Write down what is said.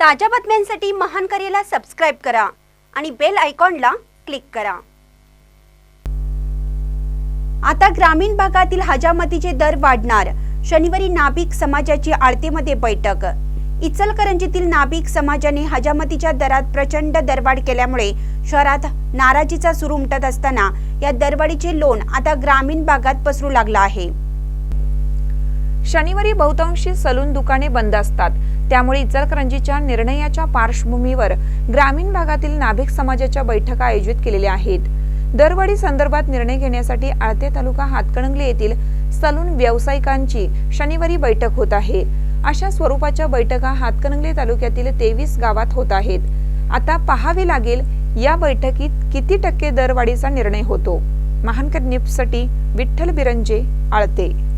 ताज्या बातम्यांसाठी महान करेला सबस्क्राईब करा आणि बेल आयकॉनला क्लिक करा. आता ग्रामीण भागातील हजामतीचे दर वाढणार. शनिवारी नाभिक समाजाची आळतेमध्ये बैठक. इचलकरंजीतील नाभिक समाजाने हजामतीच्या दरात प्रचंड दरवाढ केल्यामुळे शहरात नाराजीचा सूर उमटत असताना या दरवाढीचे लोण आता ग्रामीण भागात पसरू लागलं आहे. शनिवारी बहुतांशी सलून दुकाने बंद असतात. त्यामुळे इचलकरंजीच्या निर्णयाच्या पार्श्वभूमीवर ग्रामीण भागातील नाभिक समाजाच्या बैठका आयोजित केलेल्या आहेत. दरवाढी संदर्भात निर्णय घेण्यासाठी आळते तालुका हातकणंगले येथील सलून व्यावसायिकांची शनिवारी बैठक होत आहे. अशा स्वरूपाच्या बैठका हातकणंगले तालुक्यातील तेवीस गावात होत आहेत. आता पाहावे लागेल या बैठकीत किती टक्के दरवाढीचा निर्णय होतो. महानकर निप्ससाठी विठ्ठल बिरंजे आळते.